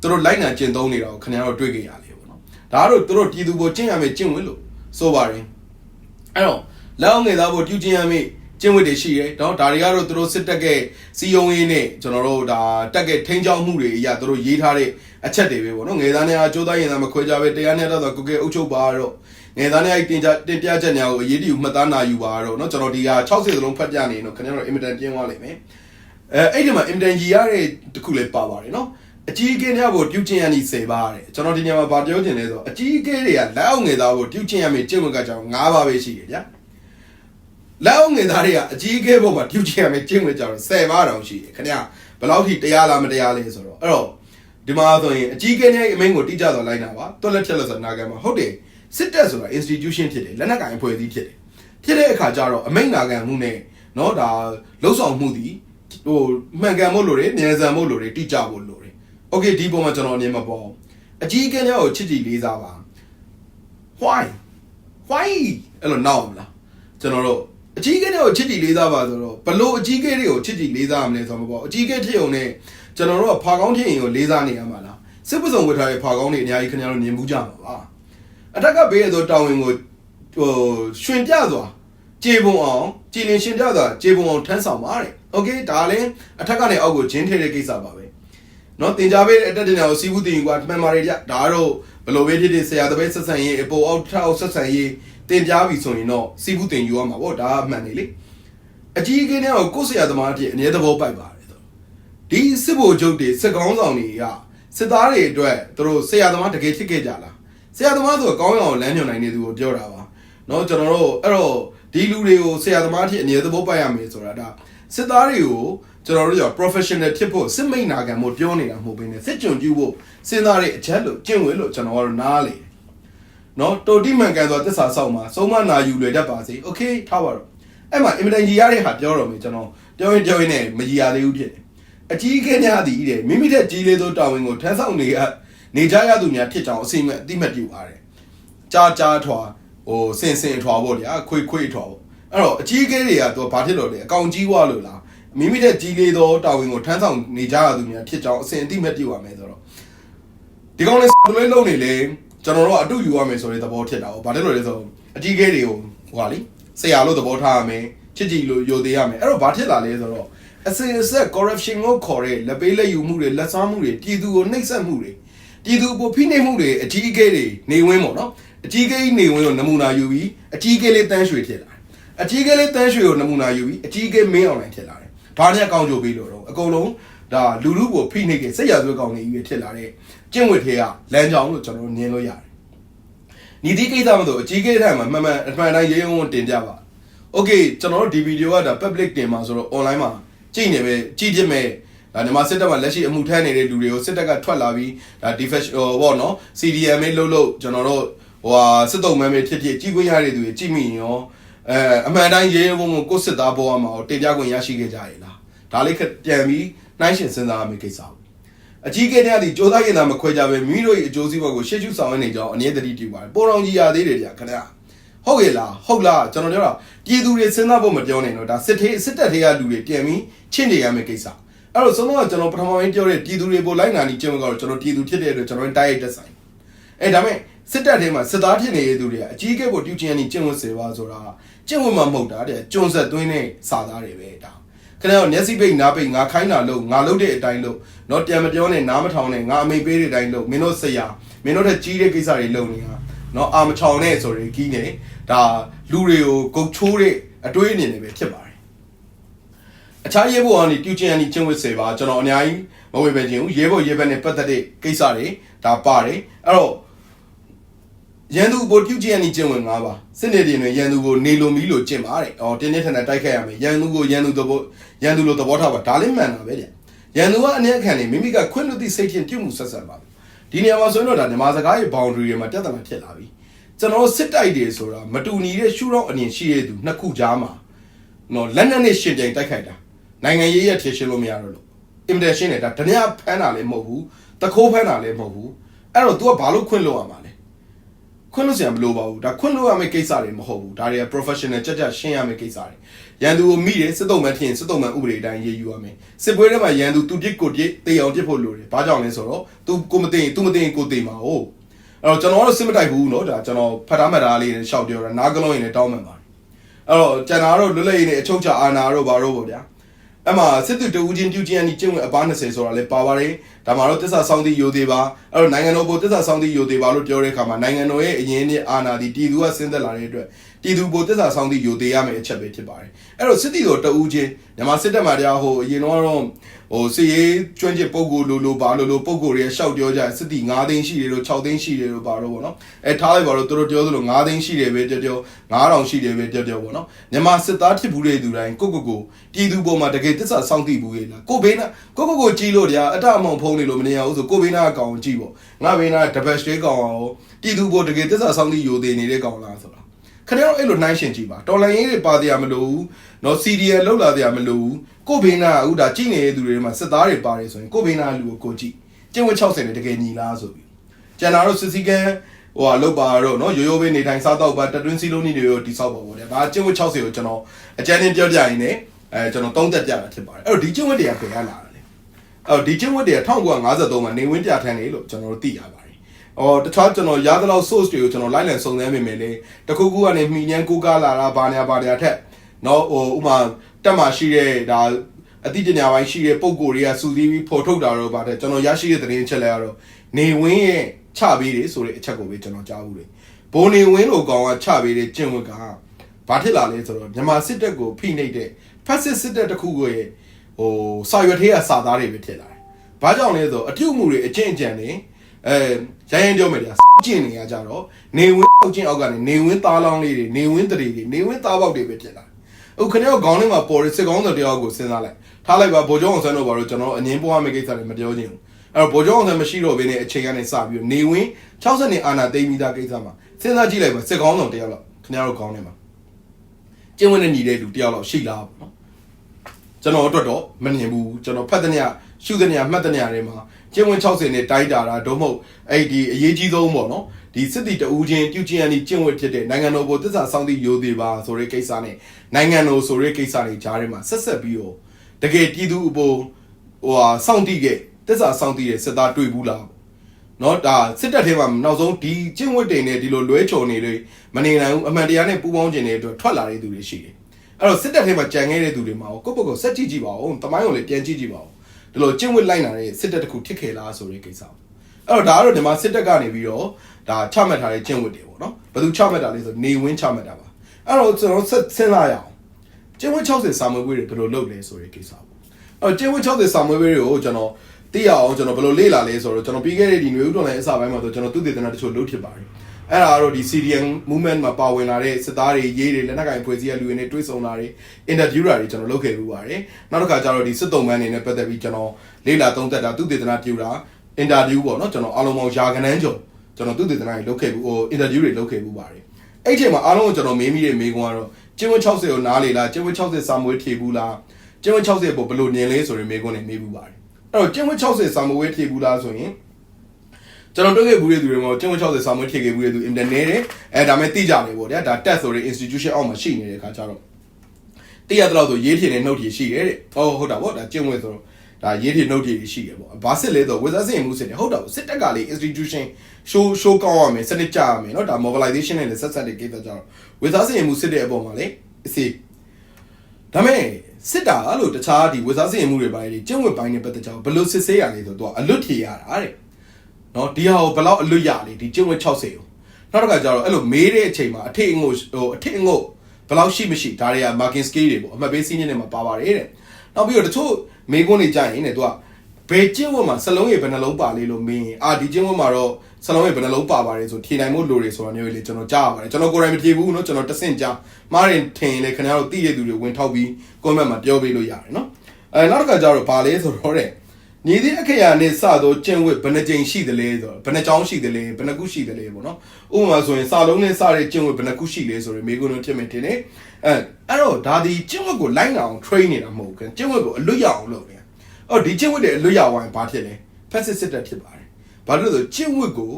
သူတို့လိုက်နာကျင့်သုံးနေတာကိုခင်ဗျားတို့တွေ့ကြရလေပေါ့နော်။ဒါကတော့သူတို့ပြည်သူကိုကျင့်ရမယ်ကျင့်ဝတ်လို့ဆိုပါတယ်။အဲ့တော့လက်အောင်ငယ်သားကိုပြုကျင့်ရမယ် ကျင့်ဝတ်တွေရှိရဲเนาะဒါတွေကတော့သူတို့စစ်တပ်ကစီယုံရင်းနဲ့ကျွန်တော်တို့ဒါတက်တဲ့ထိန်းချောင်းမှုတွေအရာသူတို့ရေးထားတဲ့အချက်တွေပဲပေါ့နော်ငယ်သားနဲ့အကျိုးသားရင်သားမခွဲကြပဲတရားနဲ့တော့ကိုကဲအုပ်ချုပ်ပါတော့ငယ်သားနဲ့တင်ကြတင်ပြချက်ညာကိုအရေးတယူမှတ်သားနာယူပါတော့เนาะကျွန်တော်ဒီဟာ60စလုံးဖတ်ပြနေတော့ခင်ဗျားတို့အင်မတန်ပြင်းသွားလိမ့်မယ်အဲအဲ့ဒီမှာအင်မတန်ကြီးရတဲ့တခုလေးပါပါတယ်เนาะအကြီးအကဲများကိုပြုတ်ကျင်ရနေစေပါတဲ့ကျွန်တော်ဒီညမှာဗာပြောချင်လဲဆိုအကြီးအကဲတွေကလက်အောင်ငယ်သားကိုပြုတ်ကျင်ရမယ်ကျင့်ဝတ်ကကြောင်၅ပါးပဲရှိတယ်ဗျာ လက်အောင်ငယ်သားတွေကအကြီးအကဲဘုံမှာပြုတ်ကျင်ရမယ်ကျင့်ဝတ်ကြောင်10ပါးတောင်ရှိတယ်ခင်ဗျာဘယ်လောက်ထိတရားလားမတရားလဲဆိုတော့အဲ့တော့ဒီမှာဆိုရင်အကြီးအကဲနဲ့အမင်းကိုတိကျစွာလိုက်တာပါတွက်လက်ဖြက်လက်ဆိုနာခံမှာဟုတ်တယ်စစ်တပ်ဆိုတာ institution ဖြစ်တယ်လက်နက်ကိုင်အဖွဲ့အစည်းဖြစ်တယ်ဖြစ်တဲ့အခါကျတော့အမိန့်နာခံမှုနဲ့เนาะဒါလှုပ်ဆောင်မှုသည်ဟိုမှန်ကန်ဖို့လိုတယ်ဉာဏ်စံဖို့လိုတယ်တိကျဖို့လိုတယ်โอเคဒီပုံမှာကျွန်တော်အမြင်မပေါ်အကြီးအကဲများကိုချစ်ကြည်လေးစားပါ why why အဲ့လိုနောက်မလားကျွန်တော်တို့ အကြီးကဲတွေကိုချစ်ကြည်လေးစားပါဆိုတော့ဘလို့အကြီးကဲတွေကိုချစ်ကြည်လေးစားရမလဲဆိုတော့မပေါ့အကြီးကဲဖြစ်ုံနဲ့ကျွန်တော်တို့ကဖာကောင်းဖြစ်ရင်ကိုလေးစားနေရမှာလား စစ်ပစုံဝတ်ထားတဲ့ဖာကောင်းတွေအများကြီးခင်ဗျားတို့မြင်မှုကြမှာပါအထက်ကဘေးရသောတာဝန်ကိုဟိုရှင်ပြစွာကြေပုံအောင်ကြည်လင်ရှင်ပြစွာကြေပုံအောင်ထမ်းဆောင်ပါတဲ့โอเคဒါလည်းအထက်ကနေအောက်ကိုဂျင်းထဲတဲ့ကိစ္စပါပဲเนาะတင် जा ပေးတဲ့အတက်တင်တွေကိုစီးဘူးတင်ယူကမှန်ပါတယ်ကြဒါကတော့ဘယ်လိုပဲဖြစ်ဖြစ်ဆရာတပည့်ဆက်ဆံရေးအပေါ်အောက်ထောက်ဆက်ဆံရေး တင် जा ပြီဆိုရင်တော့စီးဘူးတင်ယူရမှာပေါ့ဒါအမှန်နေလေအကြီးအကဲတဲ့ကိုကိုယ်ဆရာသမားအဖြစ်အမြဲသဘောပိုက်ပါတယ်ဆိုဒီစစ်ဘိုလ်ချုပ်တွေစစ်ကောင်းဆောင်တွေကစစ်သားတွေအတွက်သူတို့ဆရာသမားတကယ်ဖြစ်ခဲ့ကြလားဆရာသမားဆိုကောင်းရအောင်လမ်းညွှန်နိုင်နေသူကိုပြောတာပါเนาะကျွန်တော်တို့အဲ့တော့ဒီလူတွေကိုဆရာသမားအဖြစ်အမြဲသဘောပိုက်ရမယ်ဆိုတာဒါစစ်သားတွေကိုကျွန်တော်တို့ရော professional ဖြစ်ဖို့စစ်မိန်နာခံဖို့ပြောနေတာမဟုတ်ဘဲနဲ့စစ်ကြုံကျူးဖို့စဉ်းစားတဲ့အချက်လို့ကျင့်ဝတ်လို့ကျွန်တော်ကတော့နားလေတယ် နော်တော်တိမှန်ကန်သောတစ္ဆာဆောင်မှာဆုံးမနာယူလွယ်တတ်ပါစေโอเคထားပါတော့အဲ့မှာအင်မတန်ကြီးရတဲ့ဟာပြောတော့မယ်ကျွန်တော်ပြောရင်ပြောရင်နဲ့မကြီးရသေးဘူးဖြစ်တယ်အကြီးအကဲများသည်တဲ့မိမိတဲ့ကြီးလေးသောတာဝန်ကိုထမ်းဆောင်နေရနေကြရသူများဖြစ်ကြောင်းအစိမ့်မဲ့အတိမတ်ပြုပါတယ်ကြာကြာထွာဟိုစင်စင်ထွာပေါ့ဗျာခွေခွေထွာပေါ့အဲ့တော့အကြီးအကဲတွေကသူဘာဖြစ်လို့လဲအကောင်ကြီးွားလို့လားမိမိတဲ့ကြီးလေးသောတာဝန်ကိုထမ်းဆောင်နေကြရသူများဖြစ်ကြောင်းအစဉ်အတိမတ်ပြုရမယ်ဆိုတော့ဒီကောင်လေးစလွဲလုံးနေလေ ကျွန်တော်တို့အတူယူရမယ်ဆိုတဲ့သဘောဖြစ်တာပေါ့ဘာလို့လဲဆိုတော့အကြီးအကဲတွေကိုဟိုဟာလीဆရာလို့သဘောထားရမယ်ချစ်ကြည်လို့ယိုသေးရမယ်အဲ့တော့ဘာဖြစ်လာလဲဆိုတော့အစင်အဆက် corruption ကိုခေါ်တဲ့လက်ပေးလက်ယူမှုတွေလက်စားမှုတွေပြည်သူကိုနှိပ်စက်မှုတွေပြည်သူကိုဖိနှိပ်မှုတွေအကြီးအကဲတွေနေဝင်းပေါ့နော်အကြီးအကဲကြီးနေဝင်းကိုနမူနာယူပြီးအကြီးအကဲလေးတန်းရွှေဖြစ်လာတယ်အကြီးအကဲလေးတန်းရွှေကိုနမူနာယူပြီးအကြီးအကဲမင်းအောင်လိုက်ဖြစ်လာတယ်ဘာနဲ့အကောင်းကြိုပြီးလို့တော့အကုန်လုံး ဒါလူလူကိုဖိနှိပ်တဲ့စိတ်ရဆွဲကောင်းတွေကြီးပဲဖြစ်လာတဲ့ကျင့်ဝတ်ထဲကလမ်းကြောင်းလို့ကျွန်တော်တို့နင်းလို့ရတယ်။ညီဒီကိစ္စမဆိုအကြီးကြီးတဲ့မှာမှန်မှန်အမှန်တိုင်းရေရုံးတင်ပြပါ။ Okay ကျွန်တော်တို့ဒီဗီဒီယိုကဒါ public တင်မှာဆိုတော့ online မှာကြည့်နေပဲကြည့်ဖြစ်မဲ့ဒါမြန်မာစစ်တပ်မှာလက်ရှိအမှုထမ်းနေတဲ့လူတွေကိုစစ်တပ်ကထွက်လာပြီးဒါ defect ဟောပေါ့နော် CDM လေးလှုပ်လှုပ်ကျွန်တော်တို့ဟိုဟာစစ်တုံးမမ်းပဲဖြစ်ဖြစ်ကြည်ခွင့်ရတဲ့သူတွေကြည်မိရင်ရောအဲအမှန်တိုင်းရေရုံးကိုကိုစစ်သားပေါ်ရမှာကိုတင်ပြခွင့်ရရှိခဲ့ကြရည်လား။ဒါလေးပြန်ပြီး နှိုင်းရှင်စဉ်းစားရမယ့်ကိစ္စပေါ့အကြီးကဲတဲ့ကဒီစ조사ရင်သာမခွဲကြပဲမိမိတို့ရဲ့အကျိုးစီးပွားကိုရှေ့ရှုဆောင်ရနေကြအောင်အနည်းတတိတူပါတယ်ပေါ်တော်ကြီးရသေးတယ်ကြာခင်ဗျာဟုတ်ရဲ့လားဟုတ်လားကျွန်တော်ပြောတာပြည်သူတွေစဉ်းစားဖို့မပြောနဲ့တော့ဒါစစ်သေးစစ်တပ်တွေကလူတွေပြန်ပြီးချင့်နေရမယ့်ကိစ္စအဲ့တော့ဆုံးတော့ကျွန်တော်ပထမပိုင်းပြောတဲ့ပြည်သူတွေကိုလိုက်နာနေကျင့်ကတော့ကျွန်တော်ပြည်သူဖြစ်တဲ့အတွက်ကျွန်တော်တိုက်ရိုက်တက်ဆိုင်အဲဒါမဲ့စစ်တပ်ထဲမှာစစ်သားဖြစ်နေတဲ့သူတွေကအကြီးအကဲကိုတူချင်းနေကျင့်ဝတ်စေပါဆိုတာကျင့်ဝတ်မှမဟုတ်တာတဲ့ကျွန်းဆက်သွင်းတဲ့စာသားတွေပဲဒါ ခင်ဗျားမျက်စိပိတ်နားပိတ်ငါခိုင်းတာလို့ငါလုပ်တဲ့အတိုင်းလို့တော့ပြန်မပြောနဲ့နားမထောင်နဲ့ငါအမိတ်ပေးတဲ့အတိုင်းလို့မင်းတို့ဆရာမင်းတို့တဲ့ကြီးတဲ့ကိစ္စတွေလုပ်နေတာနော်အာမချောင်နဲ့ဆိုရင်ကြီးနေဒါလူတွေကိုဂုတ်ချိုးတဲ့အတွေးအမြင်တွေပဲဖြစ်ပါတယ်အခြားရဲဘော်ကနေတူချင်းအနေချင်းဝစ်စေပါကျွန်တော်အများကြီးမဝေပဲခြင်းဘူးရဲဘော်ရဲဘက်နဲ့ပတ်သက်တဲ့ကိစ္စတွေဒါပါတယ်အဲ့တော့ ရန်သူကိုပြုတ်ကျင်အနေကျင့်ဝင်၅ပါစစ်နေတင်တွင်ရန်သူကိုနေလိုမီလို့ကျင့်ပါတဲ့။အော်တင်းတင်းထန်ထန်တိုက်ခိုက်ရမယ်။ရန်သူကိုရန်သူသဘောရန်သူလိုသဘောထားပါဒါလည်းမှန်တာပဲဗျ။ရန်သူကအနည်းအခန့်နေမိမိကခွင့်လွတ်သည့်စိတ်ချင်းပြုမှုဆက်ဆံပါဒီနေရာမှာဆိုရင်တော့ဒါမြန်မာစကားရဲ့ boundary တွေမှာပြဿနာဖြစ်လာပြီ။ကျွန်တော်စစ်တိုက်တွေဆိုတာမတူညီတဲ့ရှူတော့အမြင်ရှိရတဲ့သူနှစ်ခုကြားမှာနော်လက်နက်နဲ့ရှင်ပြိုင်တိုက်ခိုက်တာနိုင်ငံရေးရထည့်ရှင်းလို့မရတော့လို့ invitation နဲ့ဒါတ냐ဖမ်းတာလည်းမဟုတ်ဘူးတခိုးဖမ်းတာလည်းမဟုတ်ဘူးအဲ့တော့ तू ကဘာလို့ခွင့်လို့ရမှာလဲ ခွင့်လို့စရာမလိုပါဘူးဒါခွင့်လို့ရမယ့်ကိစ္စတွေမဟုတ်ဘူးဒါတွေက professional ကြက်ကြက်ရှင်းရမယ့်ကိစ္စတွေရန်သူကိုမိတယ်စစ်တုံးမှထင်စစ်တုံးမှဥပဒေတိုင်းရေးယူရမယ်စစ်ပွဲထဲမှာရန်သူသူပြစ်ကိုပြစ်တေအောင်ပြစ်ဖို့လိုတယ်ဘာကြောင့်လဲဆိုတော့ तू ကိုမသိရင် तू မသိရင်ကိုသိမှာဟုတ်အဲ့တော့ကျွန်တော်ကတော့စစ်မတိုက်ဘူးเนาะဒါကျွန်တော်ဖတ်ထားမှတ်ထားလေးနဲ့ရှောက်ပြောတာနားကလုံးရင်လည်းတောင်းမှန်ပါတယ်အဲ့တော့ကျန်တာတော့လွတ်လပ်ရေးနဲ့အချုပ်ချာအာဏာတော့ဘာတော့ပေါ့ဗျာ အဲ့မှာစစ်သူတဦးချင်းပြုချင်းအနီကျင့်ဝင်အပား20ဆိုတာလည်းပါပါတယ်ဒါမှတော့တစ္ဆာဆောင်သည့်ယိုသေးပါအဲ့တော့နိုင်ငံတော်ဘုတစ္ဆာဆောင်သည့်ယိုသေးပါလို့ပြောတဲ့အခါမှာနိုင်ငံတော်ရဲ့အရင်နှစ်အာဏာဒီပြည်သူကဆင်းသက်လာတဲ့အတွက်ပြည်သူဘုတစ္ဆာဆောင်သည့်ယိုသေးရမယ့်အချက်ပဲဖြစ်ပါတယ်အဲ့တော့စစ်တီတော်တဦးချင်းမြန်မာစစ်တပ်မှာတရားဟိုအရင်တော့ ဟိုစီရေးကျွမ်းကျင်ပုံကိုလိုလိုပါလိုလိုပုံကိုတွေရှောက်ပြောကြစစ်တီ9သိန်းရှိတယ်လို့6သိန်းရှိတယ်လို့ပါတော့ဗောနော်အဲထားလိုက်ပါတော့သူတို့ပြောသလို9သိန်းရှိတယ်ပဲပြောပြော9000ရှိတယ်ပဲပြောပြောဗောနော်မြန်မာစစ်သားဖြစ်ဘူးတဲ့သူတိုင်းကိုကိုကိုပြည်သူပေါ်မှာတကယ်တစ္ဆာစောင့်သိဘူးလေလားကိုဘေးနာကိုကိုကိုကြည်လို့တရားအတအမောင်ဖုံးနေလို့မနေရဘူးဆိုကိုဘေးနာအကောင်ကြည့်ဗောငါဘေးနာတပတ်စတေးကောင်အောင်ပြည်သူပေါ်တကယ်တစ္ဆာစောင့်သိယိုသေးနေတဲ့ကောင်လားဆိုတာခင်ဗျားတို့အဲ့လိုနှိုင်းရှင်ကြည့်ပါတော်လိုင်းရေးတွေပါတရားမလို့ဘူးနော် CDL လောက်လာတရားမလို့ဘူး ကိုဘေးနာအခုဒါကြည့်နေတဲ့သူတွေမှာစစ်သားတွေပါတယ်ဆိုရင်ကိုဘေးနာလူကိုကိုကြည့်ကျင့်ဝတ်60နဲ့တကယ်ညီလားဆိုပြီးကျန်တာတို့စစ်စည်းကမ်းဟိုဟာလောက်ပါတော့နော်ရိုးရိုးပဲနေတိုင်းစားတော့ပါတတွင်းစီလုံးနေတွေကိုတိဆောက်ပါပေါ့ဗျာဒါကျင့်ဝတ်60ကိုကျွန်တော်အကြမ်းတင်ပြောပြရင်းနဲ့အဲကျွန်တော်သုံးသက်ပြတာဖြစ်ပါတယ်အဲ့တော့ဒီကျင့်ဝတ်တွေကဘယ်ကလာတာလဲအော်ဒီကျင့်ဝတ်တွေက1953မှာနေဝင်းပြဋ္ဌာန်းတယ်လို့ကျွန်တော်တို့သိရပါတယ်။အော်တခြားကျွန်တော်ရသလောက် source တွေကိုကျွန်တော်လိုက်လံစုံစမ်းမိမယ်လေတခုခုကနေမှီညမ်းကိုးကားလာတာဘာညာဘာညာထက် နော်ဟိုဥမာတက်မှာရှိတဲ့ဒါအသိပညာပိုင်းရှိတဲ့ပုံကိုယ်တွေကစူးစီးပြီးဖော်ထုတ်တာတော့ပါတယ်ကျွန်တော်ရရှိတဲ့သတင်းအချက်လဲကတော့နေဝင်းရဲ့ချပေးတယ်ဆိုတဲ့အချက်ကိုပဲကျွန်တော်ကြားဘူးလေဘိုးနေဝင်းလိုကောင်ကချပေးတဲ့ကျင့်ဝတ်ကဘာဖြစ်လာလဲဆိုတော့မြန်မာစစ်တပ်ကိုဖိနှိပ်တဲ့ဖက်စစ်စစ်တပ်တစ်ခုကိုရဲ့ဟိုစာရွက်ထဲကစာသားတွေပဲဖြစ်လာတယ်။ဘာကြောင့်လဲဆိုတော့အထုမှုတွေအကျင့်အကြံတွေအဲရိုင်းရင်ပြောမယ်တရားကျင့်နေရကြတော့နေဝင်းအောက်ကျင့်အောက်ကနေနေဝင်းသားလောင်းလေးတွေနေဝင်းတရေတွေနေဝင်းသားပေါက်တွေပဲဖြစ်လာတယ်။ အခုခဏခေါင်းထဲမှာပေါ်တဲ့စစ်ကောင်းတော်တယောက်ကိုစဉ်းစားလိုက်ထားလိုက်ပါဗိုလ်ချုပ်အောင်ဆန်းတို့ဘာလို့ကျွန်တော်အငင်းပွားမယ့်ကိစ္စတွေမပြောချင်ဘူး။အဲ့တော့ဗိုလ်ချုပ်အောင်ဆန်းမရှိတော့ဘဲနဲ့အချိန်ကနေစပြီးတော့နေဝင်း60နှစ်အာဏာသိမ်းပြီးသားကိစ္စမှာစဉ်းစားကြည့်လိုက်ပါစစ်ကောင်းတော်တယောက်လောက်ခင်ဗျားတို့ခေါင်းထဲမှာကျင့်ဝတ်နဲ့ညီတဲ့လူတယောက်လောက်ရှိလားပေါ့နော်။ကျွန်တော်အတွက်တော့မမြင်ဘူးကျွန်တော်ဖတ်တဲ့ညရှုတဲ့ညမှတ်တဲ့ညတွေမှာ ကျင့်ဝတ်60နဲ့တိုင်းတာတာတော့မဟုတ်အဲ့ဒီအရေးကြီးဆုံးပေါ့နော်ဒီစစ်တီတဦးချင်းပြုကျင့်ရည်ကျင့်ဝတ်ဖြစ်တဲ့နိုင်ငံတော်ကိုတစ္ဆာစောင့်တည်ရိုသေပါဆိုတဲ့ကိစ္စနဲ့နိုင်ငံတော်ဆိုတဲ့ကိစ္စတွေကြားထဲမှာဆက်ဆက်ပြီးတော့တကယ်ပြည်သူအပေါ်ဟိုဟာစောင့်တည်ခဲ့တစ္ဆာစောင့်တည်တဲ့စစ်သားတွေ့ဘူးလားနော်ဒါစစ်တပ်ထဲမှာနောက်ဆုံးဒီကျင့်ဝတ်တွေနဲ့ဒီလိုလွဲချော်နေလို့မနေနိုင်ဘူးအမှန်တရားနဲ့ပူးပေါင်းခြင်းတွေအတွက်ထွက်လာတဲ့သူတွေရှိတယ်အဲ့တော့စစ်တပ်ထဲမှာကြံခဲ့တဲ့သူတွေမှာကိုယ့်ဘက်ကိုဆက်ကြည့်ကြည့်ပါဦးတမိုင်းကိုလည်းပြန်ကြည့်ကြည့်ပါဦး ဒီလိုကျင့်ဝတ်လိုက်လာတဲ့စစ်တပ်တစ်ခုဖြစ်ခဲ့လားဆိုတဲ့ကိစ္စအဲ့တော့ဒါကတော့ဒီမှာစစ်တပ်ကနေပြီးတော့ဒါချမှတ်ထားတဲ့ကျင့်ဝတ်တွေပေါ့နော်ဘယ်သူချမှတ်တာလဲဆိုနေဝင်းချမှတ်တာပါအဲ့တော့ကျွန်တော်ဆက်စဉ်းစားရအောင်ကျင့်ဝတ်60စာမွေးပွဲတွေဘယ်လိုလုပ်လဲဆိုတဲ့ကိစ္စပေါ့အဲ့တော့ကျင့်ဝတ်60စာမွေးပွဲတွေကိုကျွန်တော်သိရအောင်ကျွန်တော်ဘယ်လိုလေ့လာလဲဆိုတော့ကျွန်တော်ပြီးခဲ့တဲ့ဒီຫນွေဥတော်လိုင်းအစပိုင်းမှာဆိုကျွန်တော်သူတည်တနာတချို့လုပ်ဖြစ်ပါတယ် အဲ့ဒါကတော့ဒီ CDN movement မှာပါဝင်လာတဲ့စစ်သားတွေရေးတွေလက်နက်ကင်ဖွဲ့စည်းရလူတွေနဲ့တွေ့ဆုံတာတွေ interview တာတွေကျွန်တော်လုပ်ခဲ့ပြီးပါတယ်နောက်တစ်ခါကျတော့ဒီစစ်တုံးမန်းတွေနဲ့ပတ်သက်ပြီးကျွန်တော်လေ့လာသုံးသပ်တာသူတည်တနာပြူတာ interview ပေါ့နော်ကျွန်တော်အားလုံးပေါင်းယာကနန်းကျော်ကျွန်တော်သူတည်တနာတွေလုပ်ခဲ့ပြီးဟို interview တွေလုပ်ခဲ့ပြီးပါတယ်အဲ့ဒီအချိန်မှာအားလုံးကိုကျွန်တော်မေးမိတဲ့မေးခွန်းကတော့ကျင်းဝ60ကိုနားလေလားကျင်းဝ60စာမွေးဖြေဘူးလားကျင်းဝ60ပေါ်ဘယ်လိုမြင်လဲဆိုရင်မေးခွန်းနဲ့မေးဘူးပါတယ်အဲ့တော့ကျင်းဝ60စာမွေးဖြေဘူးလားဆိုရင် ကျွန်တော်တွေ့ခဲ့ဘူးတဲ့သူတွေမှာကျင်းဝ60စာမွေးဖြေခဲ့ဘူးတဲ့သူအင်တာနက်နဲ့အဲဒါမဲ့သိကြတယ်ပေါ့ဗျာဒါ test ဆိုတဲ့ institution အောက်မှာရှိနေတဲ့ခါကျတော့သိရတော့ဆိုရေးဖြေတဲ့နှုတ်ဖြေရှိတယ်တဲ့ဟောဟုတ်တာပေါ့ဒါကျင်းဝဆိုတော့ဒါရေးဖြေနှုတ်ဖြေရှိတယ်ပေါ့ဘာစစ်လဲဆိုဝဇ္ဇစင်မှုစစ်တယ်ဟုတ်တာပေါ့စစ်တက်ကလေ institution show show ကောင်းရမယ်စနစ်ကြရမယ်เนาะဒါ mobilization နဲ့လည်းဆက်ဆက်တဲ့ကိစ္စကြတော့ဝဇ္ဇစင်မှုစစ်တဲ့အပေါ်မှာလေအစီဒါမဲ့စစ်တာလို့တခြားဒီဝဇ္ဇစင်မှုတွေပိုင်းတွေကျင့်ဝတ်ပိုင်းနဲ့ပတ်သက်ကြအောင်ဘယ်လိုစစ်ဆေးရလဲဆိုတော့အလွတ်ဖြေရတာတဲ့ เนาะဒီဟာကိုဘယ်လောက်အလွတ်ရလဲဒီကျင့်ဝတ်60ကိုနောက်တစ်ခါကျတော့အဲ့လိုမေးတဲ့အချိန်မှာအထိတ်အငုတ်ဟိုအထိတ်အငုတ်ဘယ်လောက်ရှိမရှိဒါတွေက marking scale တွေပေါ့အမှတ်ပေးစီးနေတယ်မှာပါပါတယ်တဲ့နောက်ပြီးတော့တချို့မေးခွန်းတွေကြာရင်တဲ့သူကဘယ်ကျင့်ဝတ်မှာစလုံးရေဘယ်နှလုံးပါလေလို့မင်းအာဒီကျင့်ဝတ်မှာတော့စလုံးရေဘယ်နှလုံးပါပါတယ်ဆိုထင်နိုင်မှုလိုတွေဆိုတာမျိုးလေကျွန်တော်ကြားရပါတယ်ကျွန်တော်ကိုယ်တိုင်မဖြေဘူးเนาะကျွန်တော်တဆင့်ကြားမားရင်ထင်လေခင်ဗျားတို့သိတဲ့သူတွေဝင်ထောက်ပြီး comment မှာပြောပေးလို့ရတယ်เนาะအဲနောက်တစ်ခါကျတော့ဘာလဲဆိုတော့တဲ့ ညီသည့်အခရာနဲ့စသောကျင့်ဝတ်ဘယ်နှကြိမ်ရှိသလဲဆိုတော့ဘယ်နှကြောင်းရှိသလဲဘယ်နှခုရှိသလဲပေါ့နော်ဥပမာဆိုရင်စာလုံးနဲ့စတဲ့ကျင့်ဝတ်ဘယ်နှခုရှိလဲဆိုရင်မိကုန်းတို့ဖြစ်မယ်တင်တယ်အဲအဲ့တော့ဒါဒီကျင့်ဝတ်ကိုလိုက်အောင် train နေတာမဟုတ်ဘူးကျင့်ဝတ်ကိုအလွတ်ရအောင်လုပ်နေတာအော်ဒီကျင့်ဝတ်တွေအလွတ်ရအောင်ဘာဖြစ်လဲဖက်စစ်စစ်တက်ဖြစ်ပါတယ်ဘာလို့လဲဆိုကျင့်ဝတ်ကို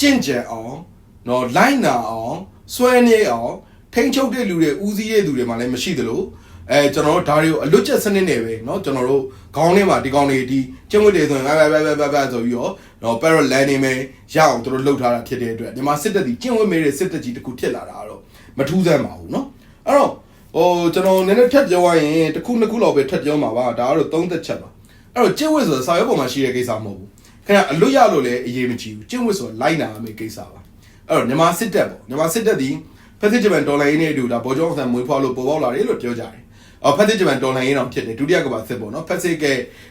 ကျင့်ကြံအောင်နော်လိုက်နာအောင်စွဲနေအောင်ထိန်းချုပ်တဲ့လူတွေဦးစီးတဲ့လူတွေမှလည်းမရှိသလို အဲကျွန်တော်တို့ဒါတွေကိုအလွတ်ချက်စနစ်နဲ့ပဲเนาะကျွန်တော်တို့ခေါင်းထဲမှာဒီကောင်တွေဒီကျင့်ဝတ်တွေဆိုရင်ဘဲဘဲဘဲဘဲဘဲဆိုပြီးတော့เนาะ parallel နေမယ်ရအောင်တို့လှုပ်ထားတာဖြစ်တဲ့အတွက်ဒီမှာစစ်တပ်ဒီကျင့်ဝတ်မေးတဲ့စစ်တပ်ကြီးတစ်ခုဖြစ်လာတာတော့မထူးဆန်းပါဘူးเนาะအဲ့တော့ဟိုကျွန်တော်နည်းနည်းထပ်ပြောရရင်တစ်ခုနှစ်ခုလောက်ပဲထပ်ပြောမှာပါဒါကတော့သုံးသက်ချက်ပါအဲ့တော့ကျင့်ဝတ်ဆိုတာစာရွက်ပေါ်မှာရှိတဲ့ကိစ္စမဟုတ်ဘူးခင်ဗျအလွတ်ရလို့လည်းအရေးမကြီးဘူးကျင့်ဝတ်ဆိုတာလိုက်နာရမယ့်ကိစ္စပါအဲ့တော့မြန်မာစစ်တပ်ပေါ့မြန်မာစစ်တပ်ဒီဖက်စစ်ဂျပန်ဒေါ်လာရင်းနဲ့အတူဒါဘောကျောင်းဆန်မွေးဖွားလို့ပေါ်ပေါက်လာတယ်လို့ပြောကြတယ် အော်ဖက်စစ်ဂျပန်ဒေါ်လာရင်းအောင်ဖြစ်တယ်ဒုတိယကမ္ဘာစစ်ပေါ့နော်ဖက်စစ်က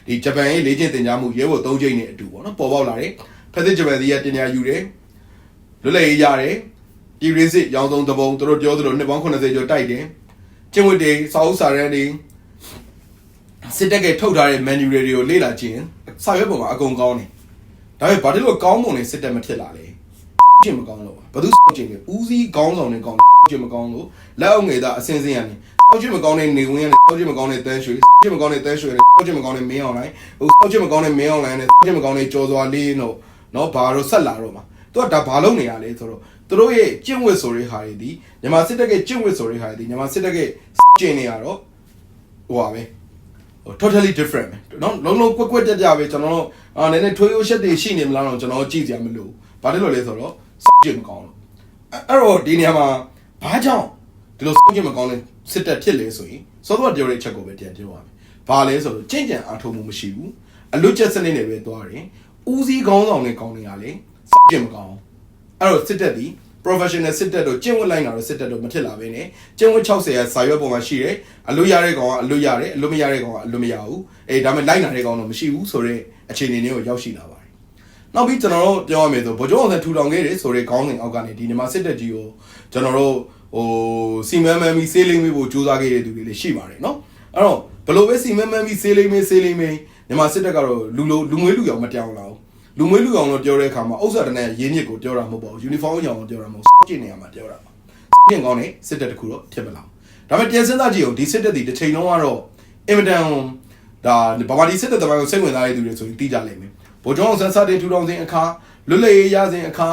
ဒီဂျပန်ရဲ့လေ့ကျင့်သင်ကြားမှုရဲဘော်၃ချိန်နဲ့အတူပေါ့နော်ပေါ်ပေါက်လာတယ်ဖက်စစ်ဂျပန်စီကတင်ညာယူတယ်လွတ်လပ်ရေးရတယ်ပြည်ရင်းစစ်ရောင်းဆုံးတပုံသူတို့ပြောသလိုနှစ်ပေါင်း80ကျော်တိုက်တယ်ကျင့်ဝတ်တွေစာအုပ်စာတမ်းတွေစစ်တပ်ကထုတ်ထားတဲ့ manual တွေကိုလေ့လာကြည့်ရင်စာရွက်ပေါ်မှာအကုန်ကောင်းတယ်ဒါပေမဲ့ဘာလို့လို့ကောင်းမွန်နေစစ်တပ်မဖြစ်လာလဲကျင့်မကောင်းလို့ဘာလို့စောင့်ကျင့်လဲဦးစီးကောင်းဆောင်နေကောင်းကျင့်မကောင်းလို့လက်အောက်ငယ်သားအစင်းစင်းရနေစောင့်ကျင့်မကောင်းတဲ့နေဝင်ရနေစောင့်ကျင့်မကောင်းတဲ့တန်းရွှေစောင့်ကျင့်မကောင်းတဲ့တန်းရွှေစောင့်ကျင့်မကောင်းတဲ့မင်းအောင်လိုင်းဟိုစောင့်ကျင့်မကောင်းတဲ့မင်းအောင်လိုင်းနဲ့စောင့်ကျင့်မကောင်းတဲ့ကြော်စွာလေးတို့နော်ဘာလို့ဆက်လာတော့မှာသူကဒါဘာလုပ်နေရလဲဆိုတော့သူတို့ရဲ့ကျင့်ဝတ်ဆိုတဲ့ဟာတွေဒီမြန်မာစစ်တပ်ရဲ့ကျင့်ဝတ်ဆိုတဲ့ဟာတွေဒီမြန်မာစစ်တပ်ရဲ့ကျင့်နေရတော့ဟိုပါပဲ ဟို totally different ပဲเนาะလုံးလုံးကွက်ကွက်ကြကြပဲကျွန်တော်တို့အာနည်းနည်းထွေးရိုးရှက်တွေရှိနေမလားတော့ကျွန်တော်ကြည့်ကြရမလို့ဘာလို့လဲလဲဆိုတော့စကြည့်မကောင်းလို့အဲ့တော့ဒီနေရာမှာဘာကြောင့် ဒီလိုစကြည့်မကောင်းတဲ့စစ်တပ်ဖြစ်လဲဆိုရင်စောတော့ပြောတဲ့အချက်ကိုပဲပြန်ပြောရမယ်ဘာလဲဆိုတော့ကြင်ကြံအားထုတ်မှုမရှိဘူးအလွတ်ချက်စနစ်နဲ့ပဲသွားတယ်ဦးစီးခေါင်းဆောင်နဲ့ကောင်းနေရလေစကြည့်မကောင်းအဲ့တော့စစ်တပ်ဒီ professional စစ်တပ်တို့ကျင့်ဝတ်လိုက်တာတော့စစ်တပ်တို့မဖြစ်လာဘဲနဲ့ကျင့်ဝတ်60ရာစာရွက်ပေါ်မှာရှိတယ်အလွတ်ရတဲ့ကောင်ကအလွတ်ရတယ်အလွတ်မရတဲ့ကောင်ကအလွတ်မရဘူးအေးဒါပေမဲ့လိုက်နာတဲ့ကောင်တော့မရှိဘူးဆိုတော့အခြေအနေမျိုးကိုရောက်ရှိလာပါတယ်နောက်ပြီးကျွန်တော်တို့ပြောရမယ်ဆိုဗိုလ်ချုပ်အောင်ဆန်းထူထောင်ခဲ့တယ်ဆိုတဲ့ခေါင်းစဉ်အောက်ကနေဒီမြန်မာစစ်တပ်ကြီးကိုကျွန်တော်တို့ ဟိုစီမံမှန်ပြီးစေးလိမ့်မေးဖို့ကြိုးစားခဲ့တဲ့သူတွေလည်းရှိပါတယ်เนาะအဲ့တော့ဘယ်လိုပဲစီမံမှန်ပြီးစေးလိမ့်မေးစေးလိမ့်မေးမြန်မာစစ်တပ်ကတော့လူလိုလူငွေလူရောင်မတောင်းလာဘူးလူမွေးလူကောင်လို့ပြောတဲ့အခါမှာဥစ္စာတနဲ့ရင်းမြစ်ကိုပြောတာမဟုတ်ပါဘူးယူနီဖောင်းအရောင်ကိုပြောတာမဟုတ်ဘူးကျင့်နေရမှာပြောတာပါကျင့်ကောင်းနေစစ်တပ်တခုတော့ဖြစ်မလားဒါပေမဲ့ပြန်စဉ်းစားကြည့်အောင်ဒီစစ်တပ်ဒီတစ်ချိန်လုံးကတော့အင်မတန်ဒါဘာမာဒီစစ်တပ်တမိုင်းကိုစိတ်ဝင်စားတဲ့သူတွေဆိုရင်သိကြလိမ့်မယ်ဗိုလ်ချုပ်အောင်ဆန်းစားတဲ့ထူထောင်စဉ်အခါလွတ်လပ်ရေးရစဉ်အခါ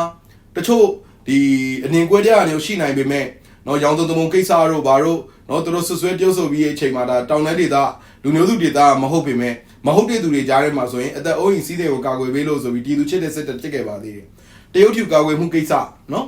တချို့ဒီအနှင်ကွဲကြရနေရှိနိုင်ပေမဲ့ နော်ရောင်စုံသမုံကိစ္စတို့ဘာတို့နော်သူတို့ဆွဆွဲပြုတ်ဆိုပြီးအချိန်မှာဒါတောင်တန်းဒေသလူမျိုးစုဒေသမဟုတ်ပေမဲ့မဟုတ်တဲ့သူတွေကြားထဲမှာဆိုရင်အသက်အိုးအိမ်စီးတဲ့ကိုကာကွယ်ပေးလို့ဆိုပြီးပြည်သူချစ်တဲ့စစ်တပ်တက်ခဲ့ပါသေးတယ်တရုတ်ထူကာကွယ်မှုကိစ္စနော်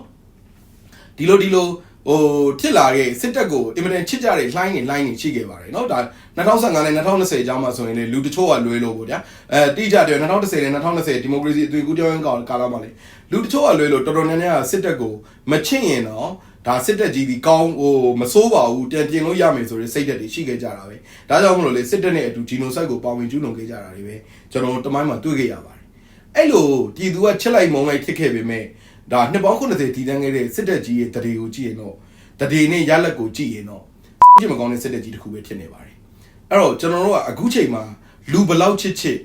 ဒီလိုဒီလိုဟိုဖြစ်လာတဲ့စစ်တပ်ကိုအင်မတန်ချစ်ကြတဲ့လှိုင်းနေလှိုင်းနေရှိခဲ့ပါတယ်เนาะဒါ2015နဲ့2020ကျောင်းမှာဆိုရင်လေလူတချို့ကလွဲလို့ပေါ့ဗျာအဲတိကျတယ်2010နဲ့2020ဒီမိုကရေစီအသွင်ကူးပြောင်းကာကာလမှာလေလူတချို့ကလွဲလို့တော်တော်များများစစ်တပ်ကိုမချစ်ရင်တော့ ဒါစစ်တပ်ကြီးဒီကောင်းဟိုမစိုးပါဘူးတန်ပြင်လို့ရမယ်ဆိုတဲ့စိတ်သက်တွေရှိခဲ့ကြတာပဲဒါကြောင့်မလို့လေစစ်တပ်နဲ့အတူဂျီနိုဆိုက်ကိုပါဝင်ကျူးလွန်ခဲ့ကြတာတွေပဲကျွန်တော်တမိုင်းမှာတွေ့ခဲ့ရပါတယ်အဲ့လိုပြည်သူကချက်လိုက်မုံလိုက်ဖြစ်ခဲ့ပေမဲ့ဒါနှစ်ပေါင်း80တည်တန်းခဲ့တဲ့စစ်တပ်ကြီးရဲ့တရေကိုကြည့်ရင်တော့တရေနဲ့ရလက်ကိုကြည့်ရင်တော့ကြည့်မကောင်းတဲ့စစ်တပ်ကြီးတစ်ခုပဲဖြစ်နေပါတယ်အဲ့တော့ကျွန်တော်တို့ကအခုချိန်မှာလူဘလောက်ချစ်ချစ်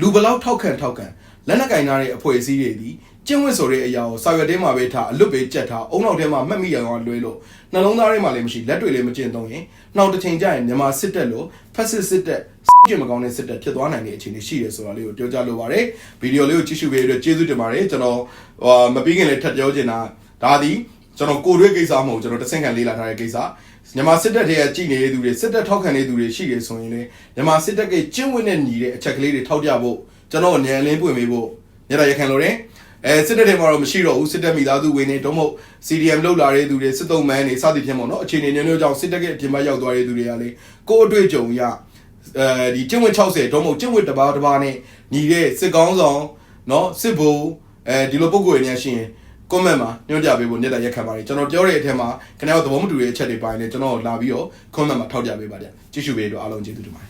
လူဘလောက်ထောက်ခံထောက်ခံလက်နက်ကင်ထားတဲ့အဖွဲ့အစည်းတွေဒီ ကျင့်ဝတ်ဆိုတဲ့အရာကိုစာရွက်ထဲမှာပဲထားအလွတ်ပဲကြက်ထားအုံနောက်ထဲမှာမှတ်မိရအောင်လွှဲလို့နှလုံးသားထဲမှာလည်းမရှိလက်တွေလည်းမကျင့်သုံးရင်နောက်တစ်ချိန်ကျရင်မြန်မာစစ်တပ်လို့ဖက်စစ်စစ်တပ်ကြည့်မကောင်းတဲ့စစ်တပ်ဖြစ်သွားနိုင်တဲ့အခြေအနေရှိတယ်ဆိုတာလေးကိုပြောကြားလိုပါတယ်ဗီဒီယိုလေးကိုကြည့်ရှုပေးတဲ့အတွက်ကျေးဇူးတင်ပါတယ်ကျွန်တော်ဟိုမပြီးခင်လည်းထပ်ပြောချင်တာဒါသည်ကျွန်တော်ကိုရွေးကိစ္စမဟုတ်ကျွန်တော်တဆင့်ခံလေးလာထားတဲ့ကိစ္စမြန်မာစစ်တပ်တွေကကြည်နေတဲ့သူတွေစစ်တပ်ထောက်ခံနေတဲ့သူတွေရှိတယ်ဆိုရင်လည်းမြန်မာစစ်တပ်ကကျင့်ဝတ်နဲ့ညီတဲ့အချက်ကလေးတွေထောက်ပြဖို့ကျွန်တော်ညံလင်းပွင့်ပေးဖို့ညတာရခံလို့တယ် အဲစစ်တပ်တွေမှာတော့မရှိတော့ဘူးစစ်တပ်မိသားစုဝင်နေတော့မဟုတ် CDM လောက်လာတဲ့သူတွေစစ်တုံးမန်းတွေစသည်ဖြင့်ပေါ့နော်အခြေအနေမျိုးမျိုးကြောင့်စစ်တပ်ရဲ့အပြင်ဘက်ရောက်သွားတဲ့သူတွေကလေကိုယ်အတွေ့အကြုံရအဲဒီကျင့်ဝတ်60တော့မဟုတ်ကျင့်ဝတ်တစ်ပါးတစ်ပါးနဲ့ညီတဲ့စစ်ကောင်းဆောင်နော်စစ်ဘိုလ်အဲဒီလိုပုံကိုယ်ရင်းရှိရင် comment မှာညွှန်ပြပေးဖို့ညက်တာရက်ခံပါတယ်ကျွန်တော်ပြောတဲ့အထက်မှာခင်ဗျားတို့သဘောမတူတဲ့အချက်တွေပိုင်းနဲ့ကျွန်တော်လာပြီးတော့ comment မှာထောက်ပြပေးပါကြကြည့်ရှုပေးတော့အားလုံးကျေးဇူးတင်ပါတယ်